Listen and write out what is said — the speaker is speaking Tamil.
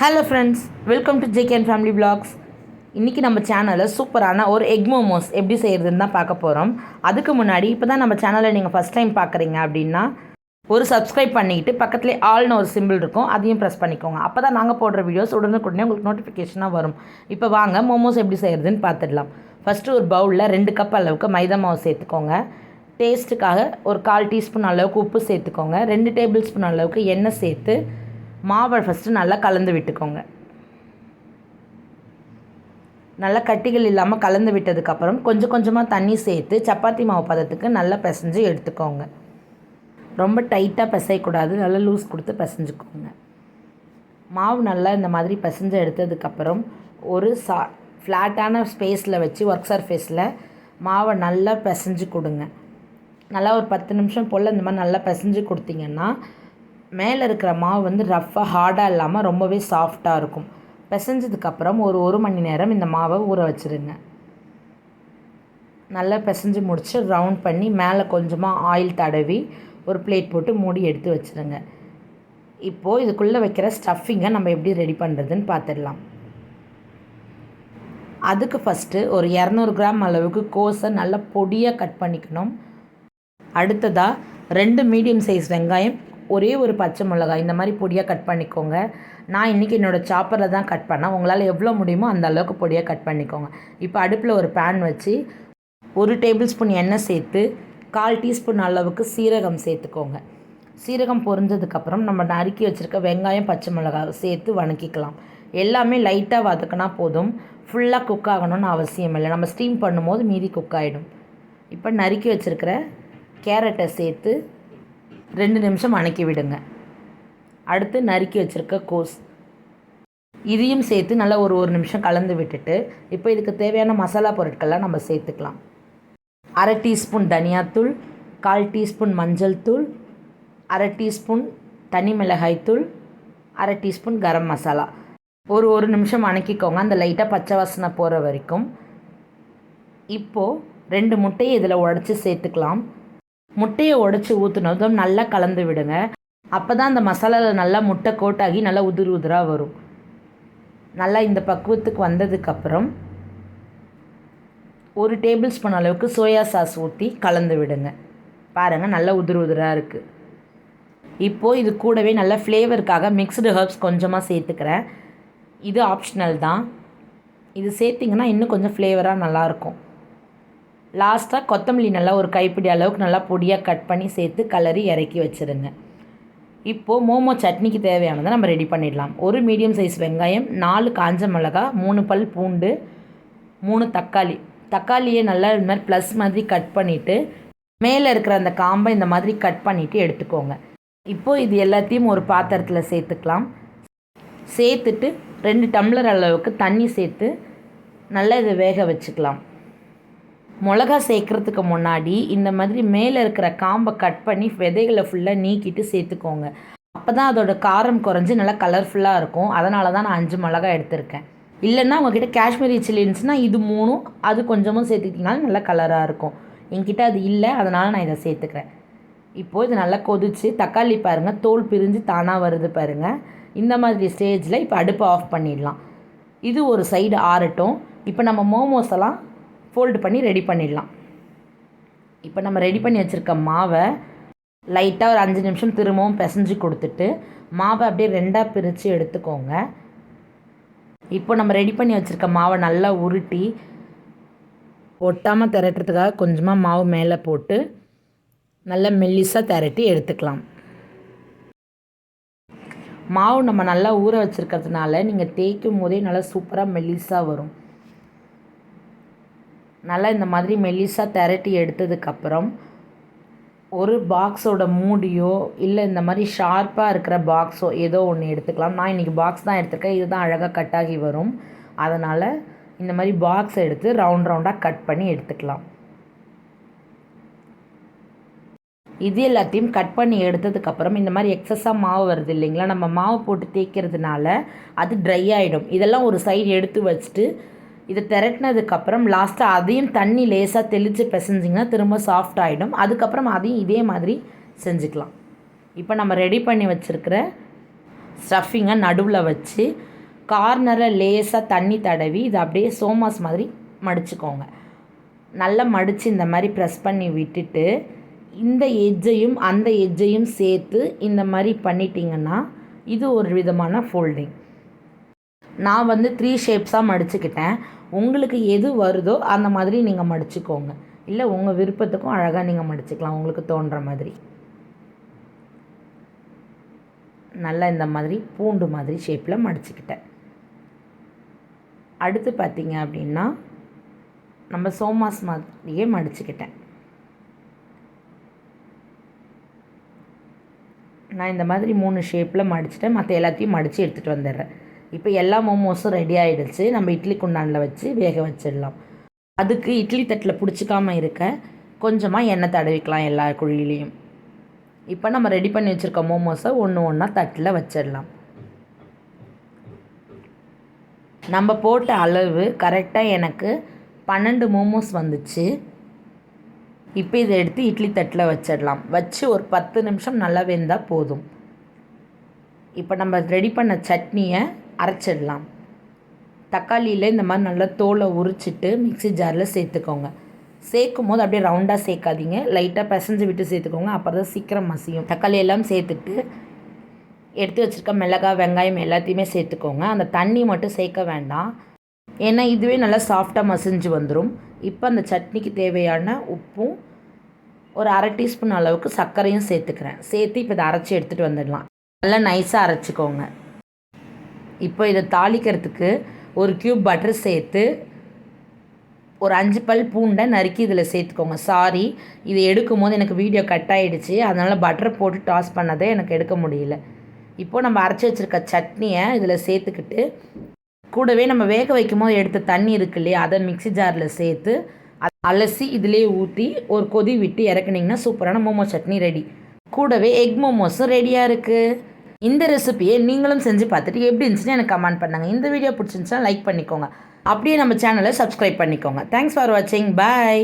ஹலோ ஃப்ரெண்ட்ஸ் வெல்கம் டு ஜேகேன் ஃபேமிலி பிளாக்ஸ் இன்றைக்கி நம்ம சேனலில் சூப்பரான ஒரு எக் மோமோஸ் எப்படி செய்கிறதுன்னு தான் பார்க்க போகிறோம் அதுக்கு முன்னாடி இப்போ தான் நம்ம சேனலை நீங்கள் ஃபஸ்ட் டைம் பார்க்குறீங்க அப்படின்னா ஒரு சப்ஸ்கிரைப் பண்ணிக்கிட்டு பக்கத்துலேயே ஆல்னு ஒரு சிம்பிள் இருக்கும் அதையும் ப்ரெஸ் பண்ணிக்கோங்க. அப்போ தான் நாங்கள் போடுற வீடியோஸ் உடனுக்குடனே உங்களுக்கு நோட்டிஃபிகேஷனாக வரும். இப்போ வாங்க மோமோஸ் எப்படி செய்கிறதுன்னு பார்த்துடலாம். ஃபஸ்ட்டு ஒரு பவுலில் ரெண்டு கப் அளவுக்கு மைதா மாவு சேர்த்துக்கோங்க. டேஸ்ட்டுக்காக ஒரு கால் டீஸ்பூன் அளவுக்கு உப்பு சேர்த்துக்கோங்க. ரெண்டு டேபிள் ஸ்பூன் அளவுக்கு எண்ணெய் சேர்த்து மாவை ஃபஸ்ட்டு நல்லா கலந்து விட்டுக்கோங்க. நல்லா கட்டிகள் இல்லாமல் கலந்து விட்டதுக்கப்புறம் கொஞ்சம் கொஞ்சமாக தண்ணி சேர்த்து சப்பாத்தி மாவு பதத்துக்கு நல்லா பிசைஞ்சு எடுத்துக்கோங்க. ரொம்ப டைட்டாக பிசையக்கூடாது. நல்லா லூஸ் கொடுத்து பிசைஞ்சுக்கோங்க. மாவு நல்லா இந்த மாதிரி பிசைஞ்சு எடுத்ததுக்கப்புறம் ஒரு சா ஃப்ளாட்டான ஸ்பேஸில் வச்சு ஒர்க் சர்ஃபேஸில் மாவை நல்லா பிசைஞ்சு கொடுங்க. நல்லா ஒரு பத்து நிமிஷம் போல் இந்த மாதிரி நல்லா பிசைஞ்சு கொடுத்தீங்கன்னா மேலே இருக்கிற மாவு வந்து ரஃப்பாக ஹார்டாக இல்லாமல் ரொம்பவே சாஃப்டாக இருக்கும். பிசைஞ்சதுக்கப்புறம் ஒரு ஒரு மணி நேரம் இந்த மாவை ஊற வச்சுருங்க. நல்லா பிசைஞ்சு முடிச்சு ரவுண்ட் பண்ணி மேலே கொஞ்சமாக ஆயில் தடவி ஒரு பிளேட் போட்டு மூடி எடுத்து வச்சுருங்க. இப்போது இதுக்குள்ளே வைக்கிற ஸ்டஃபிங்கை நம்ம எப்படி ரெடி பண்ணுறதுன்னு பார்த்துடலாம் அதுக்கு ஃபஸ்ட்டு ஒரு இரநூறு கிராம் அளவுக்கு கோஸை நல்லா பொடியாக கட் பண்ணிக்கணும். அடுத்ததாக ரெண்டு மீடியம் சைஸ் வெங்காயம் ஒரே ஒரு பச்சை மிளகாய் இந்த மாதிரி பொடியாக கட் பண்ணிக்கோங்க. நான் இன்றைக்கி என்னோடய சாப்பரில் தான் கட் பண்ணேன். உங்களால் எவ்வளோ முடியுமோ அந்த அளவுக்கு பொடியாக கட் பண்ணிக்கோங்க. இப்போ அடுப்பில் ஒரு பேன் வச்சு ஒரு டேபிள் ஸ்பூன் எண்ணெய் சேர்த்து கால் டீஸ்பூன் அளவுக்கு சீரகம் சேர்த்துக்கோங்க. சீரகம் பொரிஞ்சதுக்கப்புறம் நம்ம நறுக்கி வச்சுருக்க வெங்காயம் பச்சை மிளகாய் சேர்த்து வணக்கிக்கலாம். எல்லாமே லைட்டாக வதக்கினா போதும். ஃபுல்லாக குக் ஆகணும்னு அவசியம் இல்லை. நம்ம ஸ்டீம் பண்ணும்போது மீதி குக் ஆகிடும் இப்போ நறுக்கி வச்சுருக்கிற கேரட்டை சேர்த்து ரெண்டு நிமிஷம் வணக்கி விடுங்க. அடுத்து நறுக்கி வச்சுருக்க கோஸ். இதையும் சேர்த்து நல்லா ஒரு ஒரு நிமிஷம் கலந்து விட்டுட்டு இப்போ இதுக்கு தேவையான மசாலா பொருட்கள்லாம் நம்ம சேர்த்துக்கலாம். அரை டீஸ்பூன் தனியாத்தூள் கால் டீஸ்பூன் மஞ்சள் தூள் அரை டீஸ்பூன் தனி மிளகாய் தூள் அரை டீஸ்பூன் கரம் மசாலா. ஒரு ஒரு நிமிஷம் வணக்கிக்கோங்க அந்த லைட்டாக பச்சை வாசனை போகிற வரைக்கும். இப்போது ரெண்டு முட்டையை இதில் உடச்சி சேர்த்துக்கலாம். முட்டையை உடச்சி ஊற்றுனதும் நல்லா கலந்து விடுங்க. அப்போ தான் அந்த மசாலாவில் நல்லா முட்டை கோட்டாகி நல்லா உதிர் உதிராக வரும். நல்லா இந்த பக்குவத்துக்கு வந்ததுக்கப்புறம் ஒரு டேபிள் ஸ்பூன் அளவுக்கு சோயா சாஸ் ஊற்றி கலந்து விடுங்க. பாருங்கள் நல்லா உதிர் உதிராக இருக்குது இப்போது இது கூடவே நல்ல ஃப்ளேவருக்காக மிக்ஸ்டு ஹர்ப்ஸ் கொஞ்சமாக சேர்த்துக்கிறேன். இது ஆப்ஷனல் தான். இது சேர்த்திங்கன்னா இன்னும் கொஞ்சம் ஃப்ளேவராக நல்லாயிருக்கும் லாஸ்ட்டாக கொத்தமல்லி நல்லா ஒரு கைப்பிடி அளவுக்கு நல்லா பொடியாக கட் பண்ணி சேர்த்து கலரி இறக்கி வச்சுருங்க. இப்போது மோமோ சட்னிக்கு தேவையானதை நம்ம ரெடி பண்ணிடலாம். ஒரு மீடியம் சைஸ் வெங்காயம் நாலு காஞ்ச மிளகா மூணு பல் பூண்டு மூணு தக்காளி. தக்காளியை நல்லா இது மாதிரி ப்ளஸ் மாதிரி கட் பண்ணிவிட்டு மேலே இருக்கிற அந்த காம்பை இந்த மாதிரி கட் பண்ணிவிட்டு எடுத்துக்கோங்க. இப்போது இது எல்லாத்தையும் ஒரு பாத்திரத்தில் சேர்த்துக்கலாம். சேர்த்துட்டு ரெண்டு டம்ளர் அளவுக்கு தண்ணி சேர்த்து நல்லா இதை வேக வச்சுக்கலாம். மிளகா சேர்க்குறதுக்கு முன்னாடி இந்த மாதிரி மேலே இருக்கிற காம்பை கட் பண்ணி விதைகளை ஃபுல்லாக நீக்கிட்டு சேர்த்துக்கோங்க. அப்போ தான் அதோட காரம் குறைஞ்சி நல்லா கலர்ஃபுல்லாக இருக்கும். அதனால தான் நான் அஞ்சு மிளகா எடுத்திருக்கேன். இல்லைன்னா உங்ககிட்ட காஷ்மீரி சில்லி இருந்துச்சுன்னா இது மூணும் அது கொஞ்சமும் சேர்த்துக்கிட்டிங்கனாலும் நல்லா கலராக இருக்கும். என்கிட்ட அது இல்லை அதனால் நான் இதை சேர்த்துக்கிறேன். இப்போது இது நல்லா கொதிச்சு தக்காளி பாருங்கள் தோல் பிரிஞ்சு தானாக வருது பாருங்கள் இந்த மாதிரி ஸ்டேஜில் இப்போ அடுப்பை ஆஃப் பண்ணிடலாம். இது ஒரு சைடு ஆறட்டும். இப்போ நம்ம மோமோஸ் எல்லாம் ஃபோல்டு பண்ணி ரெடி பண்ணிடலாம். இப்போ நம்ம ரெடி பண்ணி வச்சுருக்க மாவை லைட்டாக ஒரு அஞ்சு நிமிஷம் திரும்பவும் பிசைஞ்சு கொடுத்துட்டு மாவை அப்படியே ரெண்டாக பிரித்து எடுத்துக்கோங்க. இப்போ நம்ம ரெடி பண்ணி வச்சுருக்க மாவை நல்லா உருட்டி ஒட்டாமல் திரட்டுறதுக்காக கொஞ்சமாக மாவு மேலே போட்டு நல்லா மெல்லிஸாக திரட்டி எடுத்துக்கலாம். மாவு நம்ம நல்லா ஊற வச்சுருக்கிறதுனால நீங்கள் தேய்க்கும் போதே நல்லா சூப்பராக மெல்லிஸாக வரும். நல்லா இந்த மாதிரி மெல்லிஸாக திரட்டி எடுத்ததுக்கப்புறம் ஒரு பாக்ஸோட மூடியோ இல்லை இந்த மாதிரி ஷார்ப்பாக இருக்கிற பாக்ஸோ ஏதோ ஒன்று எடுத்துக்கலாம். நான் இன்றைக்கி பாக்ஸ் தான் எடுத்துருக்கேன். இதுதான் அழகாக கட் ஆகி வரும். அதனால் இந்த மாதிரி பாக்ஸ் எடுத்து ரவுண்ட் ரவுண்டாக கட் பண்ணி எடுத்துக்கலாம். இது எல்லாத்தையும் கட் பண்ணி எடுத்ததுக்கப்புறம் இந்த மாதிரி எக்ஸஸாக மாவு வருது இல்லைங்களா? நம்ம மாவு போட்டு தேய்க்கிறதுனால அது ட்ரை ஆகிடும் இதெல்லாம் ஒரு சைடு எடுத்து வச்சுட்டு இதை திரட்டினதுக்கப்புறம் லாஸ்ட்டாக அதையும் தண்ணி லேசாக தெளித்து பிசைஞ்சிங்கன்னா திரும்ப சாஃப்ட் ஆகிடும் அதுக்கப்புறம் அதையும் இதே மாதிரி செஞ்சுக்கலாம். இப்போ நம்ம ரெடி பண்ணி வச்சுருக்கிற ஸ்டஃபிங்கை நடுவில் வச்சு கார்னரை லேசாக தண்ணி தடவி இதை அப்படியே சோமாஸ் மாதிரி மடிச்சுக்கோங்க. நல்லா மடித்து இந்த மாதிரி ப்ரெஸ் பண்ணி விட்டுட்டு இந்த எஜ்ஜையும் அந்த எஜ்ஜையும் சேர்த்து இந்த மாதிரி பண்ணிட்டீங்கன்னா இது ஒரு விதமான ஃபோல்டிங் நான் வந்து த்ரீ ஷேப்ஸாக மடிச்சுக்கிட்டேன். உங்களுக்கு எது வருதோ அந்த மாதிரி நீங்கள் மடிச்சுக்கோங்க. இல்லை உங்கள் விருப்பத்துக்கும் அழகாக நீங்கள் மடிச்சுக்கலாம். உங்களுக்கு தோன்ற மாதிரி. நல்லா இந்த மாதிரி பூண்டு மாதிரி ஷேப்பில் மடிச்சுக்கிட்டேன். அடுத்து பார்த்தீங்க அப்படின்னா நம்ம சோமாஸ் மாதிரியே மடிச்சுக்கிட்டேன். நான் இந்த மாதிரி மூணு ஷேப்பில் மடிச்சிட்டேன். மற்ற எல்லாத்தையும் மடித்து எடுத்துகிட்டு வந்துடுறேன். இப்போ எல்லா மோமோஸும் ரெடி ஆகிடுச்சு நம்ம இட்லி குண்டானில் வச்சு வேக வச்சிடலாம். அதுக்கு இட்லி தட்டில் பிடிச்சிக்காமல் இருக்க கொஞ்சமாக எண்ணெய் தடவிக்கலாம் எல்லா குழியிலையும். இப்போ நம்ம ரெடி பண்ணி வச்சுருக்க மோமோஸை ஒன்று ஒன்றா தட்டில் வச்சிடலாம். நம்ம போட்ட அளவு கரெக்டாக எனக்கு பன்னெண்டு மோமோஸ் வந்துச்சு. இப்போ இதை எடுத்து இட்லி தட்டில் வச்சிடலாம். வச்சு ஒரு பத்து நிமிஷம் நல்லா வெந்தால் போதும். இப்போ நம்ம ரெடி பண்ண சட்னியை அரைச்சிடலாம். தக்காளியில் இந்த மாதிரி நல்லா தோலை உரிச்சிட்டு மிக்ஸி ஜாரில் சேர்த்துக்கோங்க. சேர்க்கும் போது அப்படியே ரவுண்டாக சேர்க்காதீங்க. லைட்டாக பிசைஞ்சு விட்டு சேர்த்துக்கோங்க. அப்புறம் தான் சீக்கிரம் மசியும். தக்காளி எல்லாம் சேர்த்துட்டு எடுத்து வச்சுருக்க மிளகாய் வெங்காயம் எல்லாத்தையுமே சேர்த்துக்கோங்க. அந்த தண்ணி மட்டும் சேர்க்க வேண்டாம். ஏன்னா இதுவே நல்லா சாஃப்டாக மசிஞ்சு வந்துடும் இப்போ அந்த சட்னிக்கு தேவையான உப்பும் ஒரு அரை டீஸ்பூன் அளவுக்கு சர்க்கரையும் சேர்த்துக்கிறேன். சேர்த்து இப்போ இதை அரைச்சி எடுத்துகிட்டு வந்துடலாம். நல்லா நைஸாக அரைச்சிக்கோங்க. இப்போ இதை தாளிக்கிறதுக்கு ஒரு க்யூப் பட்டர் சேர்த்து ஒரு அஞ்சு பல் பூண்டை நறுக்கி இதில் சேர்த்துக்கோங்க. சாரி இது எடுக்கும் போது எனக்கு வீடியோ கட் ஆகிடுச்சு அதனால் பட்டர் போட்டு டாஸ் பண்ணதை எனக்கு எடுக்க முடியல. இப்போது நம்ம அரைச்சி வச்சுருக்க சட்னியை இதில் சேர்த்துக்கிட்டு கூடவே நம்ம வேக வைக்கும் போது எடுத்த தண்ணி இருக்கு இல்லையா அதை மிக்ஸி ஜாரில் சேர்த்து அலசி இதிலே ஊற்றி ஒரு கொதி விட்டு இறக்குனிங்கன்னா சூப்பரான மோமோ சட்னி ரெடி கூடவே எக் மோமோஸும் ரெடியாக இருக்குது இந்த ரெசிபியை நீங்களும் செஞ்சு பார்த்துட்டு எப்படி இருந்துச்சுன்னு எனக்கு கமெண்ட் பண்ணுங்கள் இந்த வீடியோ பிடிச்சிருந்துச்சுன்னா லைக் பண்ணிக்கோங்க. அப்படியே நம்ம சேனலை சப்ஸ்கிரைப் பண்ணிக்கோங்க. தேங்க்ஸ் ஃபார் வாட்சிங் பாய்